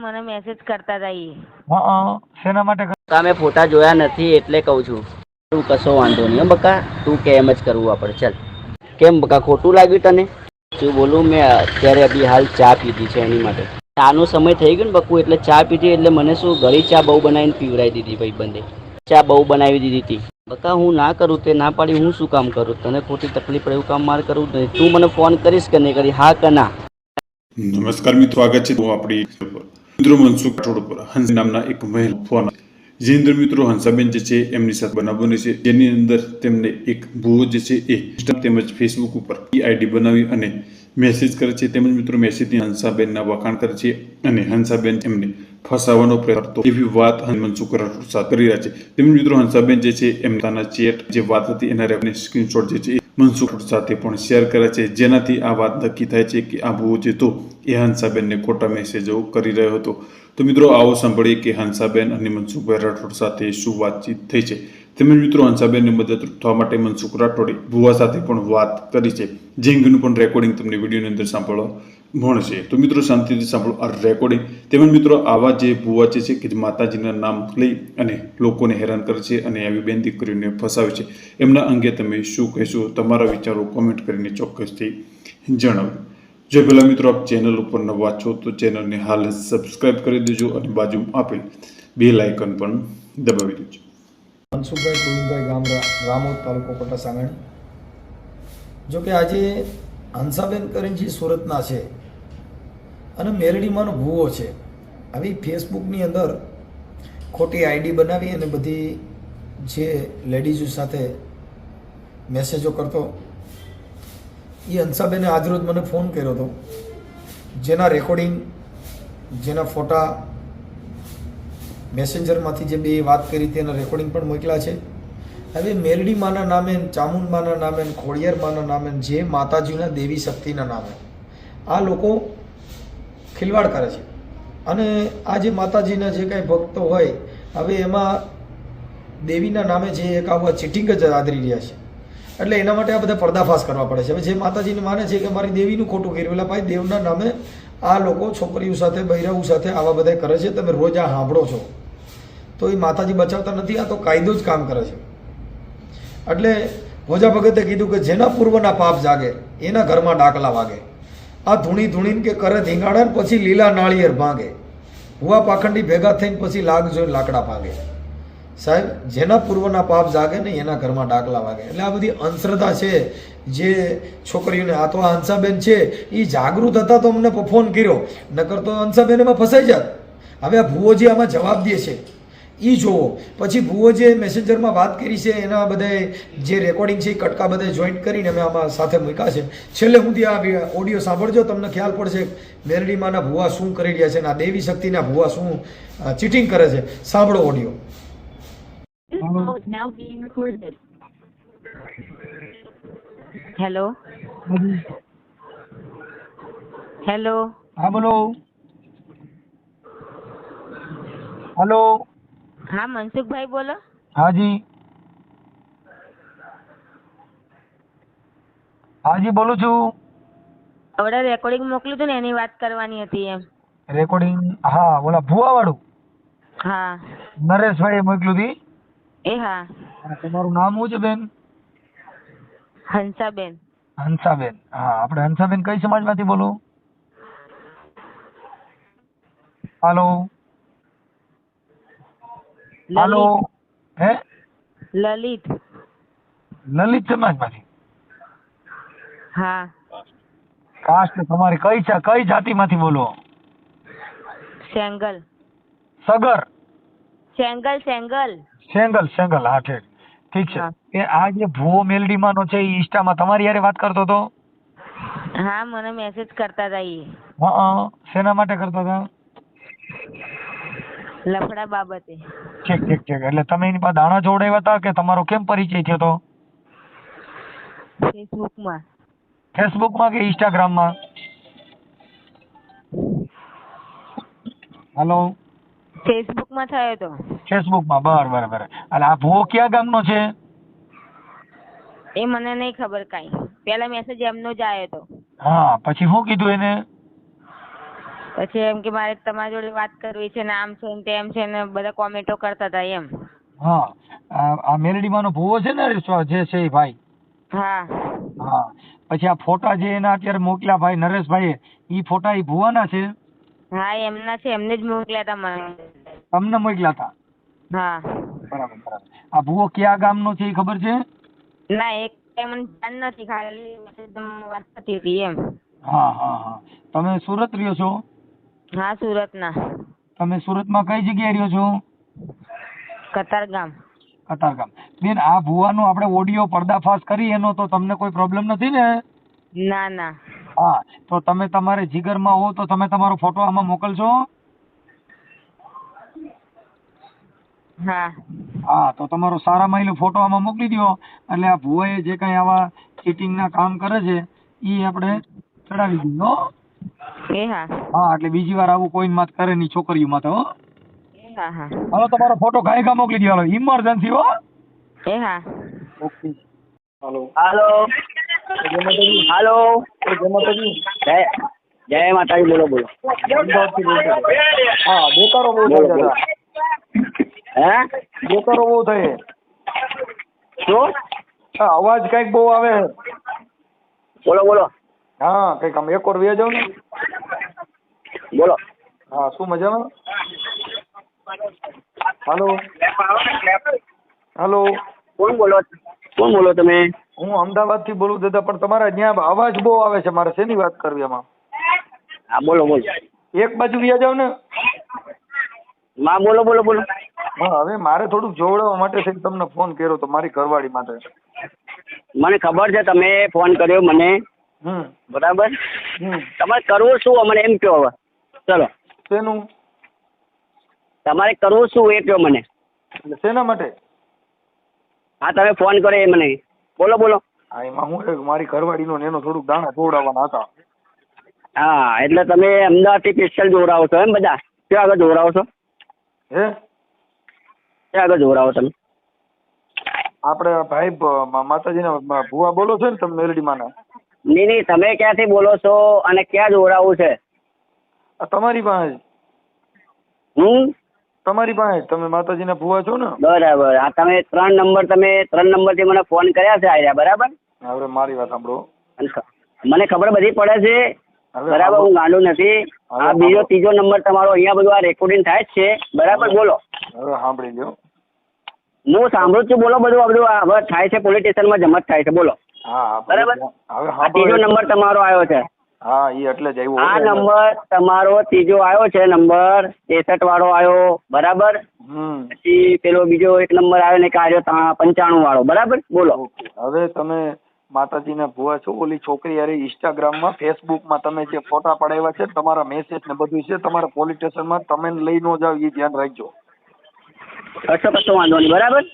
મને મેસેજ કરતા હતા ઈ. હા શેના માટે બકા મેં ફોટા જોયા નથી એટલે કહું છું. તું કશો વાંધો નહીં હો બકા. તું કે એમ જ કરવું આપણે. ચાલ. કેમ બકા ખોટું લાગ્યું તને? શું બોલું? મેં અત્યારે અભી હાલ ચા પીધી છે એની માટે. ચાનો સમય થઈ ગયો ને બકુ એટલે ચા પીધી એટલે મને શું ગળી ચા બહુ બનાવીને પીવડાવી દીધી ભાઈ બંને ચા બહુ બનાવી દીધી હતી. બકા હું ના કરું તે ના પાડી હું શું કામ કરું? તને ખોટી તકલીફ પડે એવું કામ મારે કરવું જ નહીં. તું મને ફોન કરીશ કે નહીં કરી હા કે ના? નમસ્કાર મિત્રો આગળ છે તો આપણી મિત્રો મનસુખ રાઠોડ પર હંસ નામના એક મહિલા ફોન જે અંદર મિત્રો હંસાબેન જે છે એમની સાથે બનાવ બને છે જેની અંદર તેમને એક ભૂવો જે છે એ ઇન્સ્ટા તેમજ ફેસબુક ઉપર આઈડી બનાવી અને મેસેજ કરે છે. તેમજ મિત્રો મેસેજની હંસાબેનના વખાણ કરે છે અને હંસાબેન એમને ફસાવાનો પ્રયત્ન કરતો એવી વાત મનસુખ રાઠોડ સાથે કરી રહ્યા છે. તેમજ મિત્રો હંસાબેન જે છે એમના ચેટ જે વાત હતી એના રેકોર્ડિંગ સ્ક્રીનશોટ જે છે મનસુખ સાથે પણ શેર કરે છે. જેનાથી આ વાત નક્કી થાય છે કે આ ભૂવો જે એ હંસાબેનને ખોટા મેસેજો કરી રહ્યો હતો. તો મિત્રો આવો સાંભળીએ કે હંસાબેન અને મનસુખભાઈ રાઠોડ સાથે શું વાતચીત થઈ છે. તેમજ મિત્રો, અંસાબેનની મદદરૂપ થવા માટે મનસુખ રાઠોડી ભુવા સાથે પણ વાત કરી છે. જે પણ રેકોર્ડિંગ તમને વિડીયોની અંદર સાંભળવા મળશે. તો મિત્રો, શાંતિથી સાંભળો આ રેકોર્ડિંગ તેમજ મિત્રો, આવા જે ભુવા જે છે કે માતાજીના નામ લઈ અને લોકોને હેરાન કરે છે અને આવી બેન દીકરીઓને ફસાવે છે, એમના અંગે તમે શું કહેશો? તમારા વિચારો કોમેન્ટ કરીને ચોક્કસથી જણાવો. જો પેલા મિત્રો, આપ ચેનલ ઉપર નવા છો, તો ચેનલને હાલ સબસ્ક્રાઇબ કરી દેજો અને બાજુમાં આપેલ બે લાઇકન પણ દબાવી દેજો. મનસુખભાઈ ગોવિંદભાઈ ગામરા, રામોદ તાલુકો પટ્ટા સાંગણી. જો કે આજે હંસાબેન કરીને જે સુરતના છે અને મેરડીમાંનો ભૂવો છે. આવી ફેસબુકની અંદર ખોટી આઈડી બનાવી અને બધી જે લેડીઝો સાથે મેસેજો કરતો, એ હંસાબેને આજરોજ મને ફોન કર્યો હતો. જેના રેકોર્ડિંગ, જેના ફોટા મેસેન્જરમાંથી જે બે વાત કરી તેના રેકોર્ડિંગ પણ મોકલ્યા છે. હવે મેરડીમાના નામે, ચામુંડ માના નામે ને ખોડિયાર માના નામે, જે માતાજીના દેવી શક્તિના નામે, આ લોકો ખિલવાડ કરે છે. અને આ જે માતાજીના જે કાંઈ ભક્તો હોય, હવે એમાં દેવીના નામે જે એક આવા ચીટિંગ જ આદરી રહ્યા છે. એટલે એના માટે આ બધા પર્દાફાશ કરવા પડે છે. હવે જે માતાજીને માને છે કે મારી દેવીનું ખોટું કર્યું ભાઈ દેવના નામે આ લોકો છોકરીઓ સાથે, બૈરાઓ સાથે આવા બધા કરે છે. તમે રોજ આ સાંભળો છો. તો એ માતાજી બચાવતા નથી, આ તો કાયદો જ કામ કરે છે. એટલે ભોજા ભગતે કીધું કે જેના પૂર્વના પાપ જાગે, એના ઘરમાં ડાકલા વાગે. આ ધૂણી ધૂણીને કે કરે ધીંગાડા ને પછી લીલા નાળિયેર ભાંગે. હુવા પાખંડી ભેગા થઈને પછી લાગ જોઈને લાકડા ભાંગે. સાહેબ, જેના પૂર્વના પાપ જાગે ને એના ઘરમાં ડાકલા વાગે. એટલે આ બધી અંધશ્રદ્ધા છે, જે છોકરીઓને આ તો આ હંસાબેન છે એ જાગૃત હતા તો અમને ફોન કર્યો. નકર તો હંસાબેન એમાં ફસાઈ જાત. હવે આ ભુવોજી આમાં જવાબ દે છે એ જોવો. પછી ભૂવો જે મેસેન્જરમાં વાત કરી છે એના બધા જે રેકોર્ડિંગ છે એ કટકા બધા જોઈન્ટ કરીને અમે આમાં સાથે મૂક્યા છે. છેલ્લે સુધી આ ઓડિયો સાંભળજો તમને ખ્યાલ પડશે મેરડીમાંના ભુવા શું કરી રહ્યા છે અને આ દેવી શક્તિના ભુવા શું ચીટિંગ કરે છે. સાંભળો ઓડિયો. હેલો હેલો હા બોલો. હલો હા મનસુખભાઈ બોલો. હાજી હાજી બોલું છું. હવે રેકોર્ડિંગ મોકલ્યું હતું ને એની વાત કરવાની હતી એમ. રેકોર્ડિંગ હા બોલા ભુવા વાળું હા. નરેશભાઈ મોકલ્યું હતી એ હા તમારું નામ શું છે બેન? હંસાબેન. હંસાબેન. હા આપણે હંસાબેન કઈ સમાજમાંથી બોલો? હાલો. હાલો. હે? લલિત. લલિત સમાજમાંથી હા. કાસ્ટ તમારી કઈ છે કઈ જાતિમાંથી બોલો? સેંગલ. સગર. સેંગલ સેંગલ. સેંગલ સેંગલ હા ઠીક. ઠીક છે. એ આ જે ભૂવો મેલડીમાંનો છે એ ઇન્સ્ટામાં તમારી યારે વાત કરતો હતો? હા મને મેસેજ કરતા હતા એ હા શેના માટે કરતા હતા લફડા બાબતે. ઠીક ઠીક ઠીક. એટલે તમે એની પાસે દાણા જોડાવ્યા હતા કે તમારો કેમ પરિચય થયો માં ફેસબુકમાં. ફેસબુકમાં કે ઇન્સ્ટાગ્રામમાં? ફેસબુક ફેસબુકમાં થયો તો. ફેસબુકમાં માં બરાબર. બર એટલે આ ભુવો કયા ગામનો છે? એ મને નહીં ખબર કાંઈ. પેલા મેસેજ એમનો જ આવ્યો હતો હા પછી શું કીધું એને? પછી એમ કે મારે તમારી જોડે વાત કરવી છે ને આમ છે ને તેમ છે ને બધા કોમેન્ટો કરતા હતા એમ. હા આ મેલડીમાંનો ભૂવો છે ને જે છે એ ભાઈ. હા. હા પછી આ ફોટા જે એના અત્યારે મોકલ્યા ભાઈ નરેશભાઈએ એ ફોટા એ ભૂવાના છે? હા એમના છે એમને જ મોકલ્યા હતા મને. તમને મોકલ્યા હતા હા. બરાબર બરાબર. આ ભુવો કયા ગામનો છે એ ખબર છે? ના એક મને જાણ નથી ખાલી વાત થતી હતી એમ. હા હા હા. તમે સુરત રહ્યો છો? હા સુરતના. તમે સુરતમાં કઈ જગ્યાએ રહ્યો છો? કતારગામ કતારગામ બેન આ ભુવાનો આપણે ઓડિયો પર્દાફાશ કરી એનો તો તમને કોઈ પ્રોબ્લેમ નથી ને? ના ના. હા તો તમે તમારે જીગરમાં હો તો તમે તમારો ફોટો આમાં મોકલશો હા. હા તો તમારો સારા માયલો ફોટો આમાં મોકલી દો એટલે આ ભુવાએ જે કઈ આવા ચીટિંગના કામ કરે છે એ આપણે ચડાવી દઈએ એ હા હા એટલે બીજી વાર આવું કોઈ માથ કરે નહીં છોકરીઓ માં તો એ હા. હા હાલો તમારો ફોટો ગાયકા મોકલી દેવાનો ઇમરજન્સી હો. એ હા ઓકે. હાલો. હાલો. હાલો. જય જય માતાજી બોલો બોલો. હા બેકારો બહુ થયો દાદા. હે? બેકારો બહુ થાય. શું? હા અવાજ કંઈક બહુ આવે. બોલો બોલો. હા કંઈક આમ એક વાર વ્યા જાવ ને. બોલો. હા શું મજામાં? હાલો. હાલો. કોણ બોલો કોણ બોલો તમે? હું અમદાવાદથી બોલું દાદા પણ તમારા ત્યાં અવાજ બહુ આવે છે મારે શેની વાત કરવી આમાં? હા બોલો બોલો. એક બાજુ વ્યા જાવ ને. મા બોલો બોલો બોલો. હા હવે મારે થોડુંક જોવડાવવા માટે છે તમને ફોન કર્યો તો મારી ઘરવાળી માટે. મને ખબર છે તમે ફોન કર્યો મને. બરાબર? તમારે કરવું શું? મને એમ કહો હવે. ચલો. શેનું? તમારે કરવું શું એ કહો મને. શેના માટે? હા તમે ફોન કર્યો એ મને. બોલો બોલો. હા એમાં હું મારી ઘરવાળીનો ને એનો થોડુંક દાણા જોવડાવવાના હતા. હા એટલે તમે અમદાવાદથી સ્પેશિયલ જોવડાવો છો એમ બધા. ક્યાં આગળ જોવડાવો છો? હે? ક્યાં આગળ જોવડાવો તમે? આપણે ભાઈ માતાજીના ભુવા બોલો છો ને તમે મેલડી માના નહીં નહીં તમે ક્યાંથી બોલો છો અને ક્યાં જોડાવું છે? તમારી પાસે. હું? તમારી પાસે. તમે માતાજીના ભુવા છો ને? બરાબર. આ તમે ત્રણ નંબર તમે ત્રણ નંબરથી મને ફોન કર્યા છે આયા બરાબર? હવે મારી વાત સાંભળો. મને ખબર બધી પડે છે. બરાબર હું ગાંડું નથી. આ બીજો ત્રીજો નંબર તમારો અહીંયા બધું આ રેકોર્ડિંગ થાય જ છે. બરાબર બોલો. હવે સાંભળી લો હું સાંભળું છું. બોલો બધું બધું હવે થાય છે. પોલીસ સ્ટેશનમાં જમત થાય છે. બોલો. હા બરાબર. હવે ત્રીજો નંબર તમારો આવ્યો છે. હા એ એટલે જ આવ્યો આ નંબર તમારો ત્રીજો આવ્યો છે નંબર ત્રેસઠ વાળો આવ્યો બરાબર? પછી પેલો બીજો એક નંબર આવ્યો ને કે આવ્યો પંચાણું વાળો બરાબર? બોલો. હવે તમે માતાજીના ભુવા છો ઓલી છોકરી યારે ઇન્સ્ટાગ્રામમાં ફેસબુકમાં તમે જે ફોટા પડાવ્યા છે તમારા મેસેજ ને બધું છે તમારા પોલીસ સ્ટેશનમાં તમે લઈ ન જાવ એ ધ્યાન રાખજો. કશો કશો વાંધો નહીં બરાબર?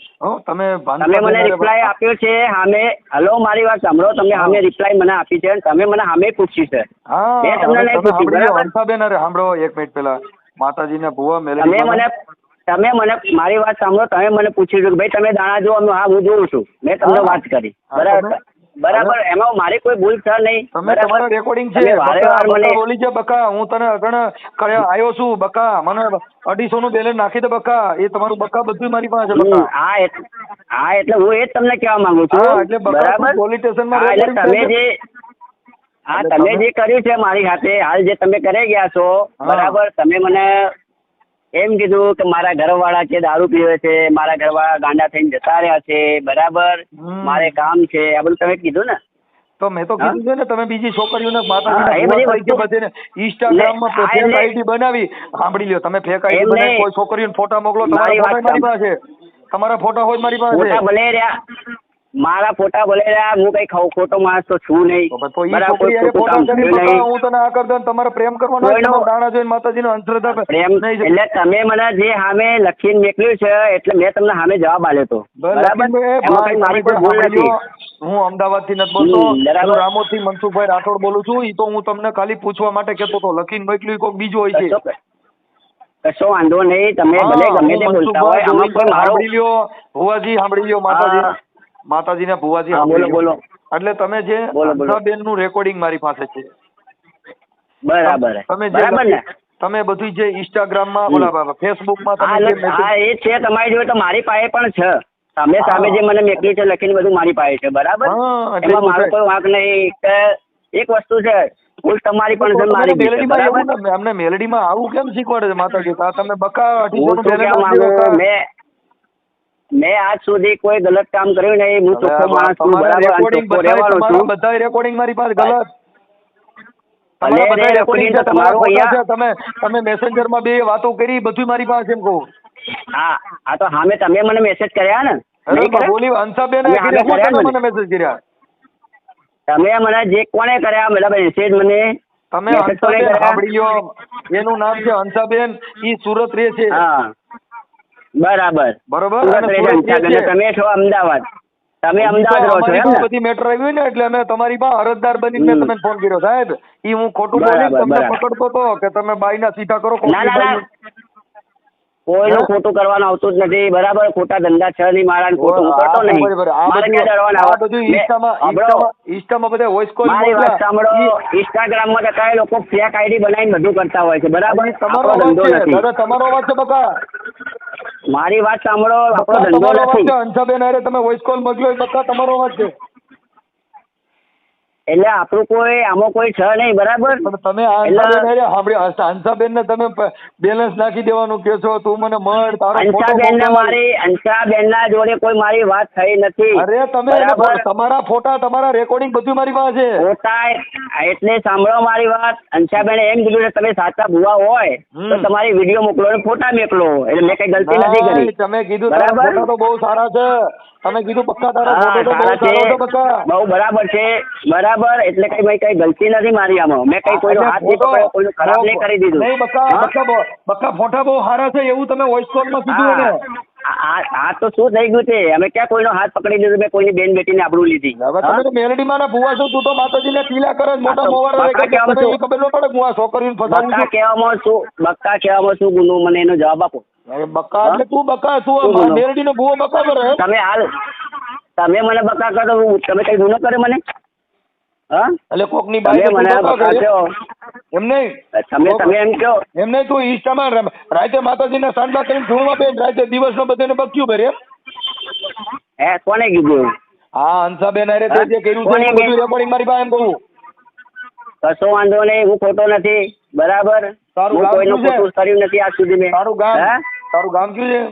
તમે તમે મને રિપ્લાય આપ્યો છે સામે હલો મારી વાત સાંભળો તમે સામે રિપ્લાય મને આપી છે તમે મને સામે પૂછ્યું છે. મેં તમને નહીં પૂછ્યું, બરાબર? અરે સાંભળો એક મિનિટ પેલા માતાજીના મેલે તમે મને. તમે મને મારી વાત સાંભળો તમે મને પૂછ્યું કે ભાઈ તમે દાણા જો હા હું જોઉં છું. મેં તમને વાત કરી. બરાબર? બરાબર એમાં મારી કોઈ ભૂલ છે નહીં. તમે? તમારા રેકોર્ડિંગ છે. મને બોલી છે બકા હું તને અગણ આવ્યો છું બકા મને અઢીસો નું બેલેન્સ નાખી દે બકા. એ તમારું બકા બધું મારી પાસે બકા. હા એટલે હા એટલે હું એ જ તમને કહેવા માંગુ છું. એટલે બકા બરાબર? પોલીસ સ્ટેશનમાં માં એટલે તમે જે હા તમે તમે- જે કર્યું છે મારી સાથે હાલ જે તમે કરી ગયા છો બરાબર? તમે મને એમ કીધું કે મારા ઘરવાળા છે દારૂ પીવે છે મારા ઘરવાળા ગાંડા થઈને જતા રહ્યા છે બરાબર? મારે કામ છે. આ બધું તમે કીધું ને? તો મેં તો કીધું છે ને તમે બીજી છોકરીઓને માતાજીના ઇન્સ્ટાગ્રામમાં ફેક આઈડી બનાવી. સાંભળી લ્યો તમે ફેક આઈડી બનાવી કોઈ છોકરીઓને ફોટા મોકલો તમારા ફોટા મારી પાસે. તમારા ફોટા હોય મારી પાસે. ભલે રહ્યા. મારા ફોટા ભલે હું કઈ ખોટો માણસ તો છું નહીં. એટલે તમે મને જે સામે લખીને મોકલ્યું છે એટલે મેં તમને સામે જવાબ આપ્યો હતો. હું અમદાવાદથી નથી. બોલતો. રામોદથી મનસુખભાઈ રાઠોડ બોલું છું ઈ તો હું તમને ખાલી પૂછવા માટે કેતો તો લખીને મોકલ્યું કોઈક બીજો હોય છે. કશો વાંધો નહીં તમે ભલે ગમે તે બોલતા હોય આમાં કોઈ મારો સાંભળી લ્યો હોવાજી સાંભળી લ્યો માતાજી. માતાજીના ભુવાજી બોલો, બોલો. એટલે તમે જે. બેનનું રેકોર્ડિંગ મારી પાસે છે. બરાબર. તમે જે તમે બધું જે ઇન્સ્ટાગ્રામમાં ઓલા ફેસબુકમાં તમે હા એ છે તમારી જોડે તો મારી પાસે પણ છે. સામે સામે જે મને મેકલી છે લખીને બધું મારી પાસે છે બરાબર? એમાં મારો. કોઈ વાંક નહીં. કે એક વસ્તુ છે ભૂલ તમારી પણ છે મારી મેલડી મેલેડીમાં અમને મેલેડીમાં આવું કેમ શીખવાડે છે માતાજી? તમે બકા આપી માંગુ? દેતા. મેં મેં આજ સુધી કોઈ ગલત કામ કર્યું નહીં. હું ચોખ્ખો માણસ છું બરાબર? છું. બધા રેકોર્ડિંગ મારી પાસે ગલત. તમે તમે messenger માં બે વાતો કરી બધું મારી પાસે એમ કહું. હા આ તો સામે તમે મને મેસેજ કર્યા ને? બોલી હંસાબેન હામે મને? મેસેજ કર્યા. તમે મને જે કોણે કર્યા મતલબ મેસેજ મને તમે હંસાબેન સાંભળી લો એનું નામ છે હંસાબેન ઈ સુરત રહે છે. હા. બરાબર. બરોબર. અને. તમે છો અમદાવાદ. તમે અમદાવાદ રહો છો એમ ને? બધી મેટર આવી ને એટલે અમે તમારી પાસે અરજદાર બનીને. તમને ફોન કર્યો. સાહેબ ઈ હું ખોટું બોલી તમને પકડતો તો કે તમે બાઈના સીધા કરો ના ના કોઈનું ખોટું કરવાનું આવતું જ નથી. બરાબર ખોટા ધંધા છે નહીં મારા ખોટું હું કરતો નહીં. મારે ક્યાં ડરવાના આ બધું ઇન્સ્ટામાં બધા વોઇસ કોલ મારી વાત સાંભળો. ઇન્સ્ટાગ્રામમાં તો કઈ લોકો ફેક આઈડી બનાવીને બધું કરતા હોય છે. બરાબર? તમારો ધંધો નથી. તમારો અવાજ છે બકા. મારી વાત સાંભળો આપણો ધંધો નથી. હંસાબેન હારે તમે વોઇસ કોલ મોકલ્યો એ બધા તમારો અવાજ છે એટલે આપણું કોઈ આમાં કોઈ છે નહીં બરાબર? તમે સાંભળી હંસાબેન ને તમે બેલેન્સ નાખી દેવાનું કહો છો તું મને મળ તારો હંસાબેન ના મારી હંસાબેન ના જોડે કોઈ મારી વાત થઈ નથી. અરે તમે તમારા ફોટા તમારા રેકોર્ડિંગ બધું મારી પાસે. ફોટા એટલે સાંભળો મારી વાત. હંસાબેન એમ કીધું કે તમે સાચા ભુવા હોય તો તમારી વીડિયો મોકલો અને ફોટા મોકલો. એટલે મેં કઈ ગલતી નથી કરી. તમે કીધું બરાબર? તો બહુ સારા છે. તમે કીધું પક્કા તારા બહુ સારા છે. બરાબર છે. બરાબર એટલે કઈ ભાઈ કઈ ગલતી નથી મારી આમાં. મેં કઈ કોઈનો હાથ નહીં પકડ્યો કોઈનું ખરાબ નહીં કરી દીધું. નહીં બક્કા બક્કા બક્કા ફોટા બહુ સારા છે એવું તમે વોઇસ કોલમાં કીધું આ- તો શું થઈ ગયું છે? અમે ક્યાં કોઈનો હાથ પકડી લીધો મેં કોઈની બેન બેટીને આબરૂ લીધી? હવે તમે તો ભુવા છો તું તો માતાજીને પીલા કરે મોટા આ તો મોવાળા બક્કા રહે કે શું? ખબર ન પડે હું આ છોકરીઓને ફસાવું બક્કા છું. કહેવામાં શું બક્કા કહેવામાં શું ગુનો? મને એનો જવાબ આપો. અરે બકા એટલે તું બક્કા તું બક્કા કરે તમે હાલ તમે મને બક્કા કરો તમે કઈ ગુનો કરે મને? હા? એટલે કોકની બાઈ મને બક્કા બક્કા કરે એમ નહીં? તમે તમે એમ કહો. એમ નહીં તું ઈષ્ટામાં રાતે માતાજીના સાંજમાં કરીને ધૂળમાં બેન રાતે દિવસમાં બધાને બક્યું ભરે હે કોને કીધું? હા હંસાબેન અરે તે જે કર્યું છે બધું રેકોર્ડિંગ મારી પાસે એમ કહું. કશો વાંધો નહીં હું ખોટો નથી. બરાબર? હું કોઈનું ખોટું કર્યું નથી આજ સુધી મેં. સારું ગામ? તારું ગામ કયું છે?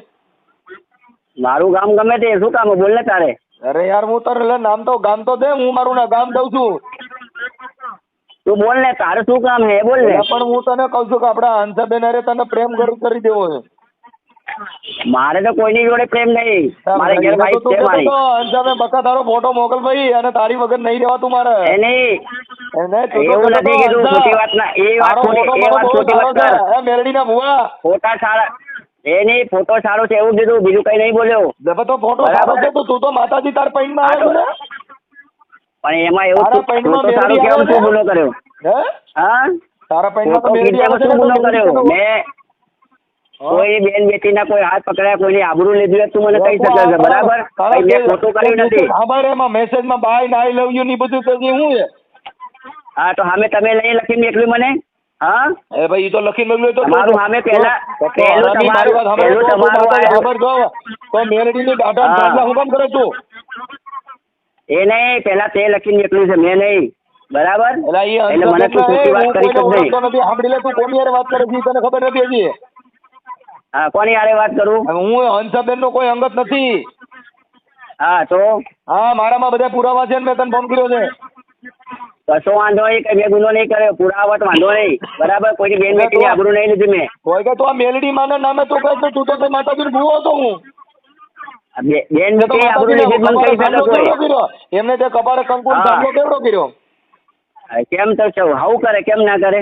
મારું ગામ ગમે તે શું કામ? બોલ ને તારે. અરે યાર હું તારે લે નામ તો ગામ તો દે હું મારું ના ગામ દઉં છું. તું બોલ ને તારે શું કામ હે બોલ ને. પણ હું તને કહું છું કે આપડા હંસાબેન અરે તને પ્રેમ કરી કરી દેવો છે. મારે તો કોઈની જોડે પ્રેમ નહીં. મારે ઘેર વાઈફ છે મારી. તો, હંસાબેન બકા તારો ફોટો મોકલ ભાઈ અને તારી વગર નહીં રહેવાતું મારે. એ નહીં. તું તો એવું નથી કીધું ખોટી વાત ના એ વાત ખોટી એ વાત ખોટી વાત કર. મેરડી ના ભુવા. ફોટા સારા એ નહીં ફોટો સારો છે એવું કીધું બીજું કઈ નહીં બોલ્યો. તો ફોટો સારો છે તું તો માતાજી તાર પૈણમાં માં આવ્યો ને? પણ એમાં એવું તારા શું- પૈણમાં સારો કેમ તું ગુનો કર્યો. હે? હા? તારા પૈણમાં તો મેરી આવ્યો છે ગુનો કર્યો. મે મેં. કોઈ બેન બેટીના કોઈ હાથ પકડાય કોઈની આબરૂ લીધી તું મને કહી શકે છે બરાબર? મેં ખોટું કર્યું નથી. ખબર એમાં મેસેજમાં બાય ને આઈ લવ યુ ની બધું કહી હું હા તો હામે તમે લઈ લખીને મોકલ્યું મને. હા? એ ભાઈ તો લખી મોકલ્યું તો મારું સામે પહેલા- પહેલું તમારું- પહેલું તમારું ખબર જો તો મેરડી ની ડાટા ડાટા હુકમ કરે તું એ નહીં પેલા તે લખીને નીકળ્યું છે મેં નહીં. બરાબર? એટલે મને તું ખોટી વાત કરી કોઈને નહીં. સાંભળી લે તું કોની વાત કરે છે તને ખબર નથી હજી. હા કોની યારે વાત કરું? હું હંસાબેન નો કોઈ અંગત નથી. હા તો? હા મારામાં બધા પુરાવા છે ને મેં તને ફોન કર્યો છે. કશો વાંધો નહીં કઈ મેં ગુનો નહીં કર્યો પુરાવત વાંધો નહીં. બરાબર? કોઈ બેન બેટીની આબરૂ નહીં લીધી મેં. કોઈ કે તું આ મેલડી માના નામે તું કહે તું તો માતાજી ભૂવો હતો હું. બેન બેટી આબરૂ લીધી મને કહી શકો એમને તે કપાળે કંકુ હા. કેવડો કર્યો. કેમ તો છે? હાવું કરે કેમ ના કરે?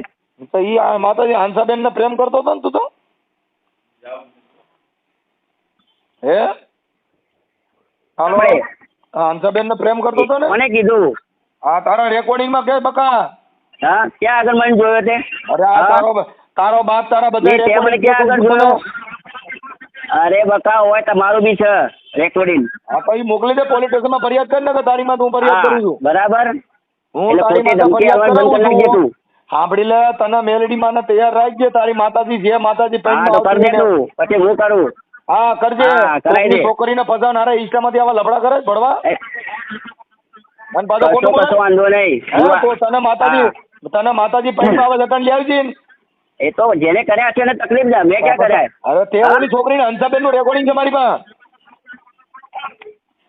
તો ઈ આ માતાજી હંસાબેન ને પ્રેમ કરતો હતો ને તું તો? હે? હાલો. હંસાબેન ને પ્રેમ કરતો હતો ને? મને કીધું? હા તારા રેકોર્ડિંગમાં કે બકા? હા ક્યાં આગળ મને જોયો તે? અરે આ તારો તારો બાપ તારા બધા recording ક્યાં આગળ જોયો? અરે બકા હોય તમારું બી છે રેકોર્ડિંગ હા તો મોકલી દે પોલીસ સ્ટેશનમાં ફરિયાદ કર ને કે તારી માં હું ફરિયાદ કરું છું. બરાબર. હું તારી માં ફરિયાદ કરી છું. સાંભળી લે તને મેલડી માં તૈયાર રાખજે તારી માતાજી જે માતાજી પછી હું કરું. હા કરજે. છોકરીને ફસાવનારા ઈસ્ટામાંથી આવા લફડા કરે છે અને પાછો ખોટું કશો વાંધો નહીં. તને માતાજી તને માતાજી પૈસા આવે લગન લઈ આવજે એ તો જેને કર્યા છે એને તકલીફ છે મેં ક્યાં કર્યા? અરે તે? ઓલી છોકરીને હંસાબેનનું રેકોર્ડિંગ છે મારી પાસે.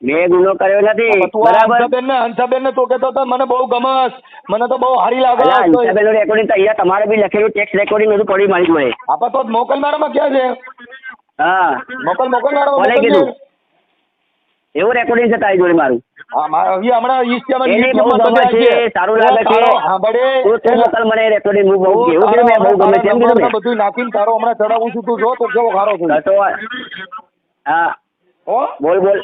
મેં ગુનો કર્યો નથી. હંસાબેન ને હંસાબેન ને તો કેતો હતો મને બહુ ગમસ. મને તો બહુ હારી લાગે અલા, તો- હંસાબેનનું રેકોર્ડિંગ તો અહીંયા તમારે બી લખેલું ટેક્સ રેકોર્ડિંગ બધું પડ્યું મારી જોડે. આપા તો મોકલ મારામાં ક્યાં છે? હા. મોકલ મોકલ મારામાં કોને કીધું? એવું રેકોર્ડિંગ છે તારી જોડે મારું? બોલ બોલ.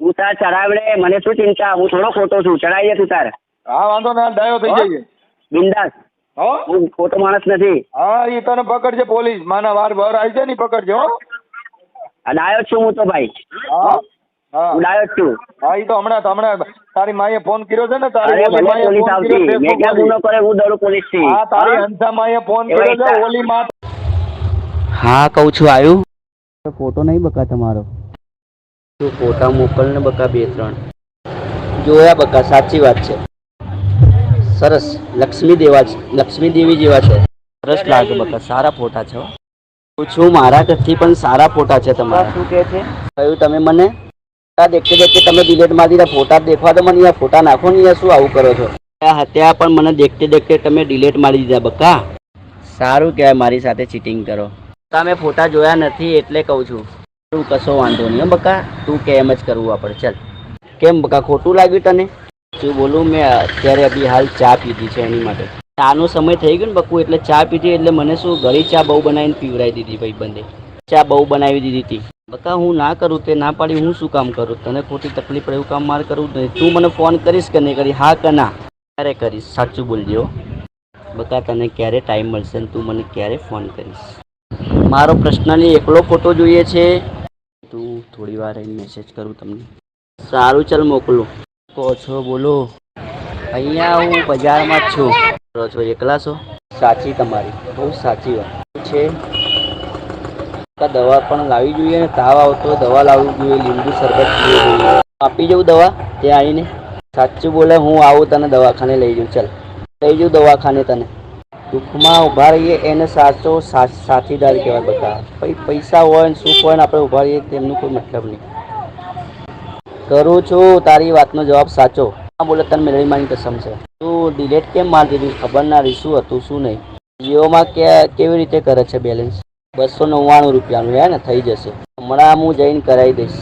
તું તાર ચડાવડે મને શું ચિંતા? હું થોડો ખોટો છું. ચડાવીએ તું તાર. હા વાંધો ના ડાયો થઈ? જઈએ. બિંદાસ. હો? ખોટો માણસ નથી. હા એ તને પકડજે પોલીસ. માના વાર બહાર આવી છે ને પકડજે હો. ડાયો છું હું તો ભાઈ. હા હા? હું. ડાયો છું. હા એ તો હમણાં તો હમણાં તારી માએ ફોન કર્યો છે ને તારી ઓલી માએ પોલીસ આવતી. મેં ક્યાં ગુનો કરે હું દોડું પોલીસથી હા તારી અંધા માએ ફોન કર્યો છે. ઓલી માં હા કહું છું આવ્યું ફોટો નહીં બકા તમારો? તું ફોટા મોકલ ને બકા બે ત્રણ. જોયા બકા સાચી વાત છે. સરસ. લક્ષ્મી દેવા લક્ષ્મી દેવી જેવા છે. સરસ લાગે બકા. સારા ફોટા છે પૂછું મારા કરતી પણ સારા ફોટા છે તમારા. શું કે છે? કહ્યું તમે મને? ફોટા દેખતે દેખતે તમે ડિલેટ મારી ફોટા દેખવા દો મને યાર ફોટા નાખો ને યાર શું આવું કરો છો? હત્યા ત્યાં પણ મને દેખતે દેખતે તમે ડિલેટ મારી દીધા બકા. સારું કહેવાય મારી સાથે ચીટિંગ કરો. તમે ફોટા જોયા નથી એટલે કહું છું. તું કશો વાંધો નહીં હો બકા. તું કે એમ જ કરવું આપણે. ચાલ. કેમ બકા? ખોટું લાગ્યું તને? શું બોલું, મેં અત્યારે અભી હાલ ચા પીધી છે એની માટે. ચાનો સમય થઈ ગયો ને બકુ, એટલે ચા પીધી, એટલે મને શું ઘરી ચા બહુ બનાવીને પીવડાવી દીધી ભાઈ બંને. ચા બહુ બનાવી દીધી હતી. બકા, હું ના કરું, તે ના પાડી, હું શું કામ કરું? તને ખોટી તકલીફ પડે એવું કામ મારે કરવું નહીં. તું મને ફોન કરીશ કે નહીં કરી હા કે ના? ક્યારે કરીશ? સાચું બોલજો બકા, તને ક્યારે ટાઈમ મળશે ને તું મને ક્યારે ફોન કરીશ? મારો પર્સનલી એકલો ફોટો જોઈએ છે? તું થોડી વાર મેસેજ કરું તમને. સારું, ચાલ મોકલું. કહો છો, બોલો. અહીંયા હું બજારમાં જ છું. કરો છો, એકલા છો? સાચી તમારી. બહુ સાચી વાત. છે? દવા પણ લાવવી જોઈએ ને? તાવ આવતો દવા લાવવી જોઈએ. લીંબુ શરબત પીવું જોઈએ. આપી જવું દવા ત્યાં આવીને? સાચું બોલે, હું આવું તને દવાખાને લઈ જઉં. ચાલ. લઈ જઉં દવાખાને તને. દુઃખમાં ઊભા રહીએ એને સાચો સાથીદાર કહેવાય બધા પૈસા હોય ને સુખ હોય ને આપણે ઊભા રહીએ, તેમનું કોઈ મતલબ નહીં. કરું છું, તારી વાતનો જવાબ સાચો. હા બોલે તને મેળવી માની કસમ છે. તું ડિલેટ કેમ મારી દીધું ખબર ના રહી, શું હતું, શું નહીં. જીઓમાં કે, કેવી રીતે કરે છે બેલેન્સ બસો નવ્વાણું રૂપિયાનું, હે ને? થઈ જશે. હમણાં હું જઈને કરાવી દઈશ.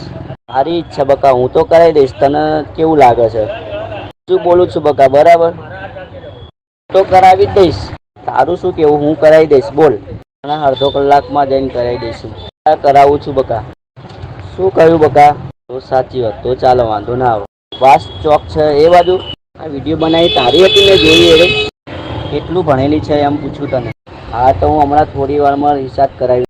મારી ઈચ્છા બકા, હું તો કરાવી દઈશ. તને કેવું લાગે છે? શું બોલું છું બકા, બરાબર? તો કરાવી દઈશ. તારું શું કેવું? હું કરાવી દઈશ. બોલ. અડધો કલાકમાં જઈને કરાવી દઈશું. કરાવું છું બકા. શું કહ્યું બકા? તો સાચી વાત, તો ચાલો વાંધો ના આવે. વાસ ચોક છે એ બાજુ. આ વીડિયો બનાવી તારી હતી મેં જોઈ એ કેટલું ભણેલી છે એમ પૂછું તને. હા, તો હું હમણાં થોડી વારમાં રિચાર્જ કરાવી